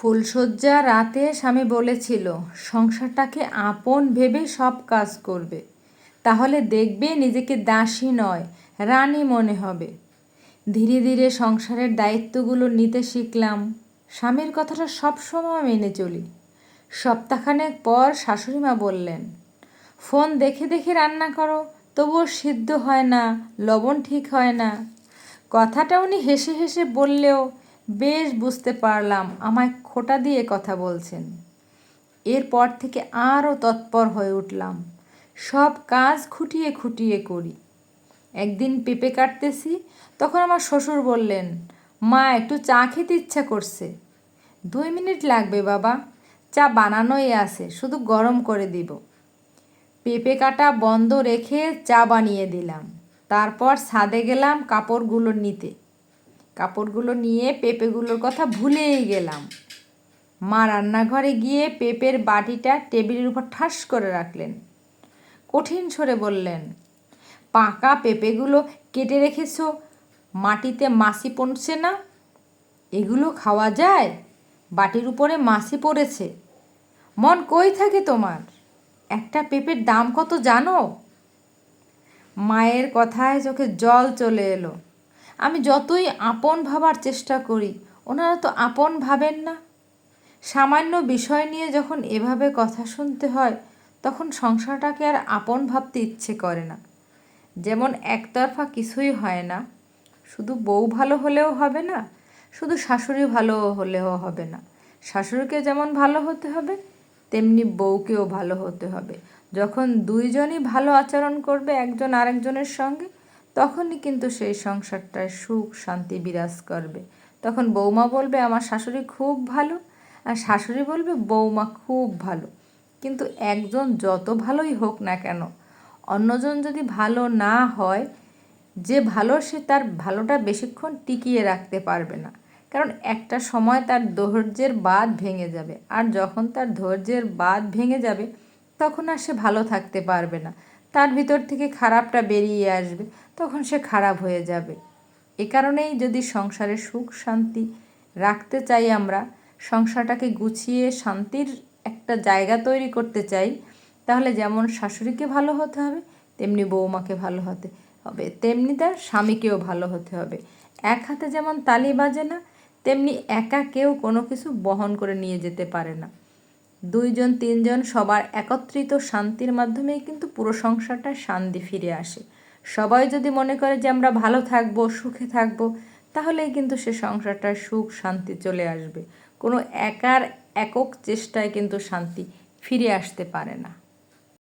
ফুলশয্যা রাতে স্বামী বলেছিল, সংসারটাকে আপন ভেবে সব কাজ করবে। তাহলে দেখবে নিজেকে দাসী নয়, রানী মনে হবে। ধীরে ধীরে সংসারের দায়িত্বগুলো নিতে শিখলাম। স্বামীর কথাটা সবসময় মেনে চলি। সপ্তাহখানেক পর শাশুড়িমা বললেন, ফোন দেখে দেখে রান্না করো, তবুও সিদ্ধ হয় না, লবণ ঠিক হয় না। কথাটা উনি হেসে হেসে বললেও বেশ বুঝতে পারলাম, আমায় খোটা দিয়ে কথা বলছেন। এরপর থেকে আরও তৎপর হয়ে উঠলাম। সব কাজ খুঁটিয়ে খুঁটিয়ে করি। একদিন পেঁপে কাটতেছি, তখন আমার শ্বশুর বললেন, মা, একটু চা খেতে ইচ্ছা করছে। দুই মিনিট লাগবে বাবা, চা বানানোই আছে, শুধু গরম করে দিব। পেঁপে কাটা বন্ধ রেখে চা বানিয়ে দিলাম। তারপর ছাদে গেলাম কাপড়গুলো নিতে। কাপড়গুলো নিয়ে পেঁপেগুলোর কথা ভুলেই গেলাম। মা রান্নাঘরে গিয়ে পেঁপের বাটিটা টেবিলের উপর ঠাস করে রাখলেন। কঠিন সরে বললেন, পাকা পেঁপেগুলো কেটে রেখেছো? মাটিতে মাছি পড়ছে না? এগুলো খাওয়া যায়? বাটির উপরে মাছি পড়েছে। মন কই থাকে তোমার? একটা পেঁপের দাম কত জানো? মায়ের কথায় চোখে জল চলে এলো। আমি যতই আপন ভাবার চেষ্টা করি, ওনারা তো আপন ভাবেন না। সামান্য বিষয় নিয়ে যখন এভাবে কথা শুনতে হয়, তখন সংসারটাকে আর আপন ভাবতে ইচ্ছে করে না। যেমন একতরফা কিছুই হয় না। শুধু বউ ভালো হলেও হবে না, শুধু শাশুড়ি ভালো হলেও হবে না। শাশুড়িকে যেমন ভালো হতে হবে, তেমনি বউকেও ভালো হতে হবে। যখন দুইজনই ভালো আচরণ করবে একজন আরেকজনের সঙ্গে তখনই কিন্তু সেই সংসারটায় সুখ, শান্তি বিরাজ করবে। তখন বৌমা বলবে, আমার শাশুড়ি খুব ভালো। আর শাশুড়ি বলবে, বৌমা খুব ভালো। কিন্তু একজন যত ভালোই হোক না কেন, অন্যজন যদি ভালো না হয়, যে ভালো সে তার ভালোটা বেশিক্ষণ টিকিয়ে রাখতে পারবে না। কারণ একটা সময় তার ধৈর্যের বাঁধ ভেঙে যাবে। আর যখন তার ধৈর্যের বাঁধ ভেঙে যাবে, তখন আর সে ভালো থাকতে পারবে না। তার ভিতর থেকে খারাপটা বেরিয়ে আসবে, তখন সে খারাপ হয়ে যাবে। এ কারণেই যদি সংসারে সুখ শান্তি রাখতে চাই আমরা, সংসারটাকে গুছিয়ে শান্তির একটা জায়গা তৈরি করতে চাই, তাহলে যেমন শাশুড়িকে ভালো হতে হবে, তেমনি বৌমাকে ভালো হতে হবে, তেমনি তার স্বামীকেও ভালো হতে হবে। এক হাতে যেমন তালি বাজে না, তেমনি একা কেউ কোনো কিছু বহন করে নিয়ে যেতে পারে না। দুইজন, তিনজন সবার একত্রিত শান্তির মাধ্যমেই কিন্তু পুরো সংসারটা শান্তি ফিরে আসে। সবাই যদি মনে করে যে আমরা ভালো থাকব, সুখে থাকব, তাহলেই কিন্তু সে সংসারটার সুখ, শান্তি চলে আসবে। কোনো একার একক চেষ্টায় কিন্তু শান্তি ফিরে আসতে পারে না।